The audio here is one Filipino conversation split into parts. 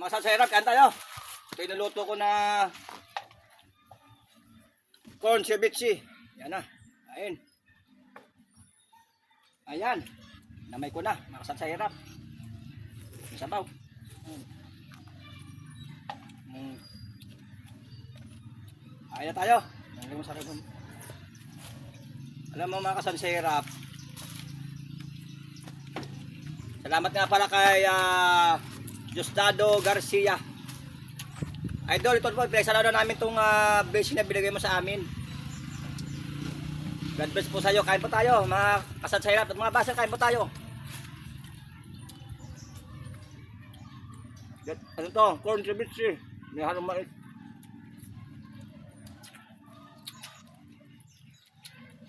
Mga sasayarap, kain tayo. Ito yung naluto ko na corn ceviche. Yan na. Ayun. Ayan. Namay ko na. Mga sasayarap. Sabaw. Mm. Mm. Ayun na tayo. Alam mo sa. Alam mo mga kasansayarap. Salamat nga pala kay ah, Justado Garcia. Idol, ito po, pinagsalado namin itong uh, base na binigay mo sa amin. God bless po sa iyo. Kain po tayo, mga kasansayarap at mga basa, kain po tayo. Yan- Ano to? Corn ceviche. May halong mais.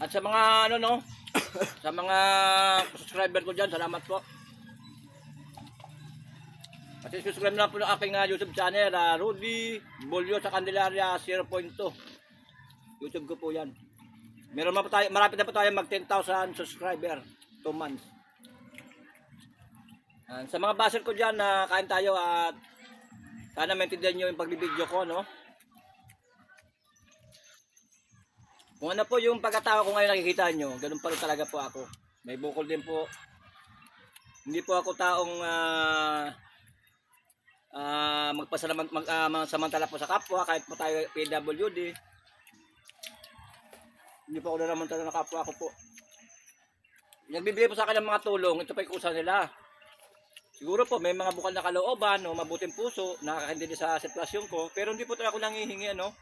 At sa mga ano no, sa mga subscriber ko dyan, salamat po. At subscribe na po ng aking ah, YouTube channel, uh, Rudy Bolio sa Candelaria 0.2. YouTube ko po yan. Meron na po tayo, marapit na po tayo mag 10,000 subscriber. 2 months. Yan. sa mga baser ko dyan, na kain tayo at sana maintindihan nyo yung pagbibideo ko, no? Kung ano po yung pagkatao ko ngayon nakikita nyo, ganun pa rin talaga po ako. May bukol din po. Hindi po ako taong ah ah, magpasalamat mag, ah, mga samantala po sa kapwa kahit po tayo PWD. Hindi po ako naramantala ng kapwa ko po. Nagbibigay po sa akin ng mga tulong, ito pa yung kusa nila. Siguro po may mga bukal na kalooban o mabuting puso, nakakaintindi sa sitwasyon ko, pero hindi po talaga ako nangihingi ano.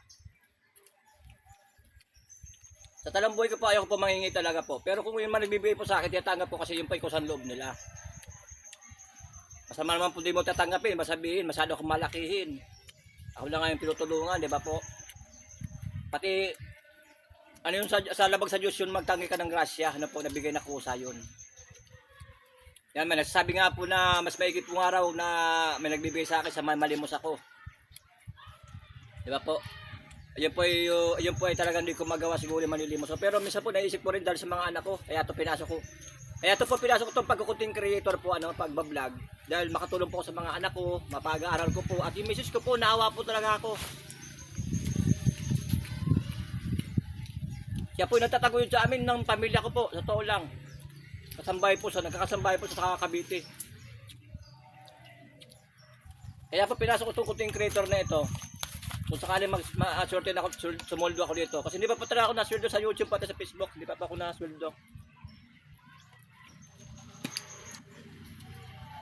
Sa talang buhay ko po ayaw ko po mangingi talaga po. Pero kung yung man nagbibigay po sa akin, tinatanggap po kasi yung pa ikusan loob nila. Masama naman po di mo tatanggapin, masabihin, masyado akong malakihin. Ako lang nga yung tinutulungan, di ba po? Pati, ano yung sa, sa labag sa Diyos yun, magtangi ka ng grasya, ano po, nabigay na kusa yun. Yan man, nagsasabi nga po na mas maigit pong araw na may nagbibigay sa akin sa malimos ako. Di ba po? Ayun po, ay, uh, ayun po ay talagang hindi ko magawa siguro yung manilimos ko. Pero minsan po naisip ko rin dahil sa mga anak ko, kaya to pinasok ko. Kaya to po pinasok itong pagkukunting creator po, ano, pagbablog. Dahil makatulong po ako sa mga anak ko, mapag-aaral ko po. At yung misis ko po, naawa po talaga ako. Siya po natataguyod sa amin ng pamilya ko po, sa totoo lang. Kasambay po sa, nagkakasambay po sa Cavite. Kaya po pinasok ko itong kunting creator na ito. Kung sakali mag na ako, sumoldo ako dito. Kasi hindi pa pa talaga ako nasweldo sa YouTube pati sa Facebook. Hindi pa pa ako nasweldo.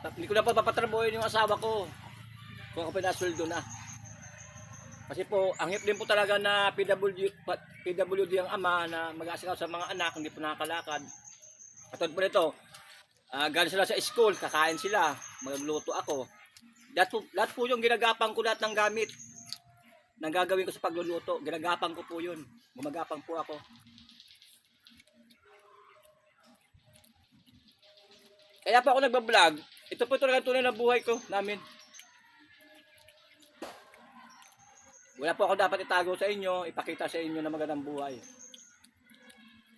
Hindi ko na pa papatrabuhin yung asawa ko. Kung ako pinasweldo na. Kasi po, ang hip din po talaga na PWD, PWD ang ama na mag-aasikaw sa mga anak, hindi po nakakalakad. Katulad po nito, ah galing sila sa school, kakain sila, magluto ako. Lahat po, lahat po yung ginagapang ko lahat ng gamit nang gagawin ko sa pagluluto. Ginagapang ko po yun. Gumagapang po ako. Kaya pa ako nagbablog. Ito po talaga tunay na buhay ko namin. Wala po ako dapat itago sa inyo, ipakita sa inyo na magandang buhay.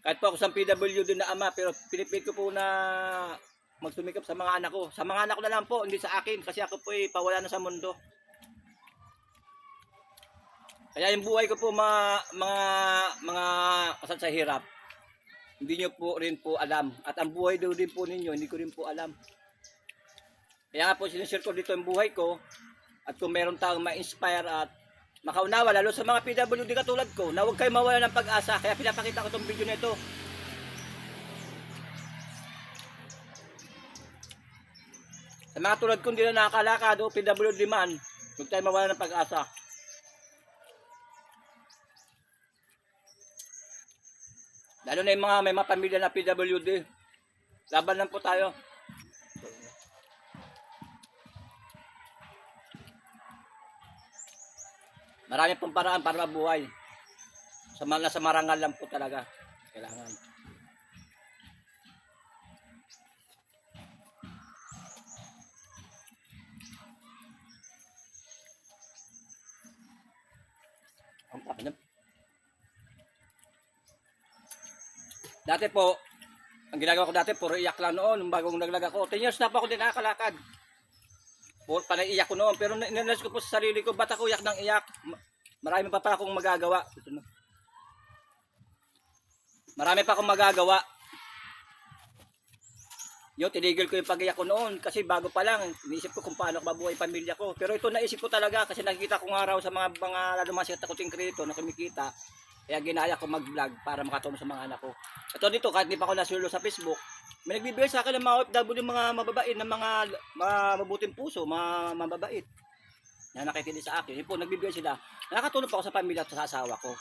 Kahit po ako sa PWD na ama, pero pinipit ko po na magsumikap sa mga anak ko. Sa mga anak ko na lang po, hindi sa akin, kasi ako po ay pawala na sa mundo. Kaya yung buhay ko po mga mga mga kasal sa hirap. Hindi nyo po rin po alam. At ang buhay daw din po ninyo, hindi ko rin po alam. Kaya nga po sinishare ko dito yung buhay ko. At kung meron taong ma-inspire at makaunawa, lalo sa mga PWD katulad ko, na huwag kayo mawala ng pag-asa. Kaya pinapakita ko itong video na ito. Sa mga tulad ko hindi na nakakalakad o PWD man, huwag tayo mawala ng pag-asa. Lalo na yung mga may mga pamilya na PWD. Laban lang po tayo. Marami pong paraan para mabuhay. Sa nasa marangal lang po talaga. Kailangan. Ang takin Dati po, ang ginagawa ko dati, puro iyak lang noon, bagong naglag ako. 10 years na po ako din nakakalakad. Puro pa iyak ko noon. Pero inanas ko po sa sarili ko, ba't ako iyak ng iyak? Ma- Marami pa pa akong magagawa. Ito na. Marami pa akong magagawa. Yo, tinigil ko yung pag-iyak ko noon kasi bago pa lang, iniisip ko kung paano mabuhay pamilya ko. Pero ito naisip ko talaga kasi nakikita ko nga raw sa mga mga lalo mga sikat na kuting krito na kumikita. Kaya ginaya ko mag-vlog para makatulong sa mga anak ko. Ito dito, kahit di pa ako nasulo sa Facebook, may nagbibigay sa akin ng mga OFW, mga mababait, ng mga, mga mabuting puso, mga mababait. Na nakikinig sa akin. Yun po, nagbibigay sila. Nakakatulong pa ako sa pamilya at sa asawa ko.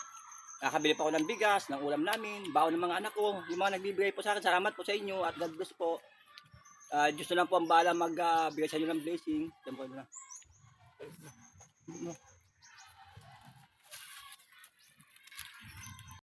Nakabili pa ako ng bigas, ng ulam namin, baon ng mga anak ko. Yung mga nagbibigay po sa akin, salamat po sa inyo at God bless po. Ah, Diyos na lang po ang bahala magbigay sa inyo ng blessing. Yan po na.